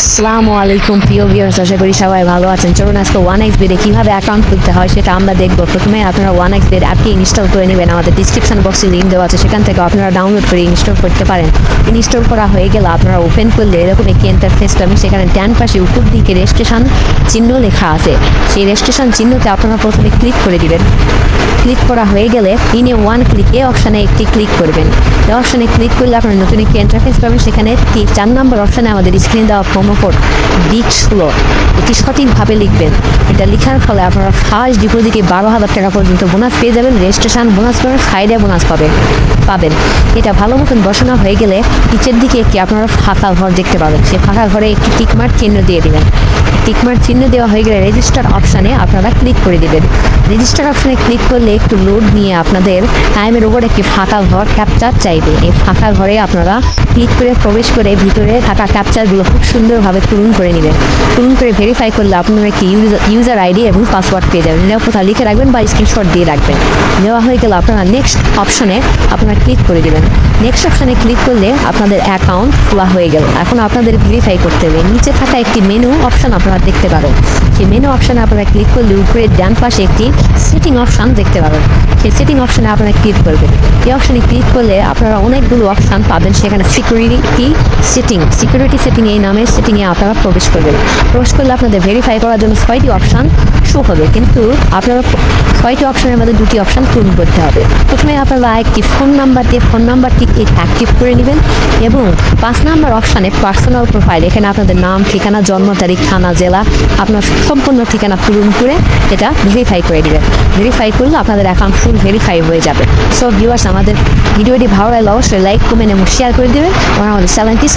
আসসালামু আলাইকুম, প্রিয় ভিউয়ার্স আশা করি সবাই ভালো আছেন। চলুন আজকে ওয়ান এক্স বেডে কীভাবে অ্যাকাউন্ট খুলতে হয় সেটা আমরা দেখব। প্রথমে আপনারা ওয়ান এক্স বেড অ্যাপটি ইনস্টল করে নেবেন। আমাদের ডিসক্রিপশন বক্সে লিঙ্ক দেওয়া আছে। সেখান থেকে আপনারা ডাউনলোড করে ইনস্টল করতে পারেন। ইনস্টল করা হয়ে গেলে আপনারা ওপেন করলে এরকম একটি ইন্টারফেস পাবেন। সেখানে ডান পাশে উপর দিকে রেজিস্ট্রেশন চিহ্ন লেখা আছে। সেই রেজিস্ট্রেশন চিহ্নতে আপনারা প্রথমে ক্লিক করে দিবেন। ক্লিক করা হয়ে গেলে ইনে ওয়ান ক্লিক অপশানে একটি ক্লিক করবেন। এই অপশানে ক্লিক করলে আপনারা নতুন একটি ইন্টারফেস পাবেন। সেখানে চার নম্বর অপশানে আমাদের স্ক্রিন দেওয়া প্রোমো কোড বিট ষোলো এটি সঠিকভাবে লিখবেন। এটা লেখার ফলে আপনারা ফার্স্ট ডিপোজিটে বারো হাজার টাকা পর্যন্ত বোনাস পেয়ে যাবেন। রেজিস্ট্রেশন বোনাস পাবেন সাইডে বোনাস পাবেন পাবেন। এটা ভালো মতন বসানো হয়ে গেলে নিচের দিকে একটি আপনারা ফাঁকা ঘর দেখতে পাবেন। সেই ফাঁকা ঘরে একটি টিকমার্ক চিহ্ন দিয়ে দিবেন। টিকমার্ক চিহ্ন দেওয়া হয়ে গেলে রেজিস্টার অপশানে আপনারা ক্লিক করে দিবেন। রেজিস্টার অপশানে ক্লিক করলে একটু লোড নিয়ে আপনাদের টাইমের উপর একটি ফাঁকা ঘর ক্যাপচার চাইবে। এই ফাঁকা ঘরে আপনারা ক্লিক করে প্রবেশ করে ভিতরে থাকা ক্যাপচারগুলো খুব সুন্দরভাবে পূরণ করে নেবেন। পূরণ করে ভেরিফাই করলে আপনারা একটি ইউজার আইডি এবং পাসওয়ার্ড পেয়ে যাবেন। এটা কোথাও লিখে রাখবেন বা স্ক্রিনশট দিয়ে রাখবেন। দেওয়া হয়ে গেলে আপনারা নেক্সট অপশনে আপনারা ক্লিক করে দেবেন। নেক্সট অপশনে ক্লিক করলে আপনাদের অ্যাকাউন্ট খোলা হয়ে গেল। এখন আপনাদের ভেরিফাই করতে হবে। নিচে থাকা একটি মেনু অপশন আপনারা দেখতে পাবেন সেই মেনু অপশনে আপনারা ক্লিক করলে উপরে ডান পাশে একটি সেটিং অপশন দেখতে পাবেন সেই সেটিং অপশনে আপনারা ক্লিক করবেন। এই অপশনে ক্লিক করলে আপনারা অনেকগুলো অপশন পাবেন। সেখানে সিকিউরিটি সেটিং সিকিউরিটি সেটিং এই নামের সেটিংয়ে আপনারা প্রবেশ করবেন। প্রবেশ করলে আপনাদের ভেরিফাই করার জন্য ছয়টি অপশন শো হবে। কিন্তু আপনারা ছয়টি অপশনের মধ্যে দুটি অপশন পূরণ করতে হবে। প্রথমে আপনারা একটি ফোন নাম্বার দিয়ে ফোন নাম্বারটি অ্যাক্টিভ করে নেবেন এবং পাঁচ নাম্বার অপশানে পার্সোনাল প্রোফাইল এখানে আপনাদের নাম, ঠিকানা, জন্ম তারিখ, থানা, জেলা, আপনার সম্পূর্ণ ঠিকানা পূরণ করে এটা ভেরিফাই করে দিবেন। ভেরিফাই করলে আপনাদের অ্যাকাউন্ট ফুল ভেরিফাই হয়ে যাবে। সো ভিউয়ার্স আমাদের ভিডিওটি ভালো লাগলে অবশ্যই লাইক কমেন্ট এবং শেয়ার করে দেবেন। আমাদের চ্যানেলটি